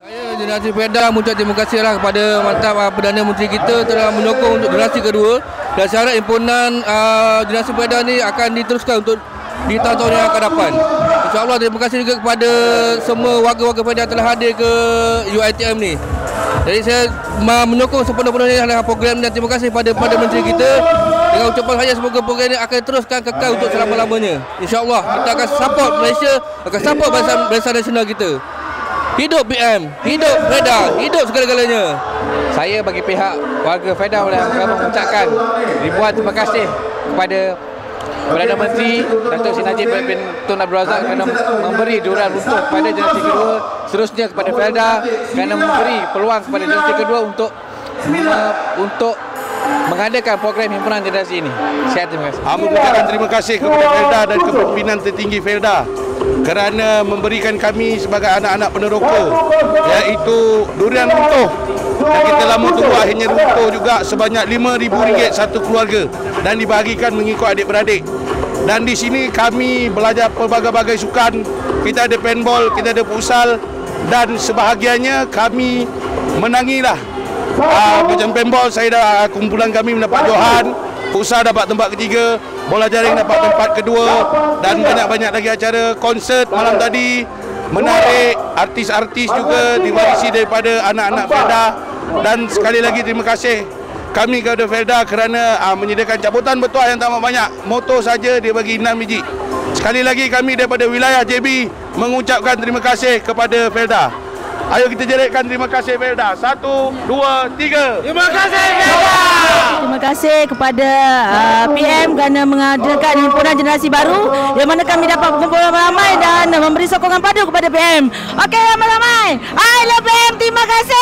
Saya Generasi Perda mengucap terima kasihlah kepada mantap uh, Perdana Menteri kita telah menyokong untuk generasi kedua dan saya harap impunan uh, Generasi Perda ni akan diteruskan untuk di tahun-tahun yang akan dapat. InsyaAllah terima kasih juga kepada semua warga-warga Perda yang telah hadir ke UiTM ni. Jadi saya menyokong sepenuh-penuhnya dalam program dan terima kasih kepada Perdana Menteri kita dengan ucapan saya semoga program ini akan teruskan kekal untuk selama-lamanya. InsyaAllah kita akan support Malaysia, akan support barisan, barisan nasional kita. Hidup BM, hidup Freda, hidup segala-galanya. Saya bagi pihak warga Fedah boleh mengucapkan ribuan terima kasih kepada Perdana Menteri Datuk Seri Najib bin Tun Abdul Razak kerana memberi duran runtuh kepada generasi kedua seterusnya kepada Felda kerana memberi peluang kepada generasi kedua untuk untuk mengadakan program himpunan generasi ini. Saya terima kasih. Kami mengucapkan terima kasih kepada Felda dan kepimpinan tertinggi Felda kerana memberikan kami sebagai anak-anak peneroka iaitu durian runtuh. Dan kita lama tunggu akhirnya runtuh juga sebanyak RM5,000 satu keluarga. Dan dibahagikan mengikut adik-beradik. Dan di sini kami belajar pelbagai-bagai sukan. Kita ada paintball, kita ada futsal. Dan sebahagiannya kami menangilah. Uh, macam paintball saya dah kumpulan kami mendapat Johan Futsal dapat tempat ketiga, bola jaring dapat tempat kedua dan banyak-banyak lagi acara konsert malam tadi. Menarik artis-artis juga diwarisi daripada anak-anak Felda. Dan sekali lagi terima kasih kami kepada Felda kerana uh, menyediakan cabutan betul yang tak banyak. Motor saja dia bagi 6 biji. Sekali lagi kami daripada wilayah JB mengucapkan terima kasih kepada Felda Ayo kita jeritkan terima kasih Felda. Satu, dua, tiga. Terima kasih Felda. Terima kasih kepada uh, PM kerana mengadakan himpunan generasi baru yang mana kami dapat berkumpul ramai dan memberi sokongan padu kepada PM. Okey ramai-ramai. I love PM. Terima kasih.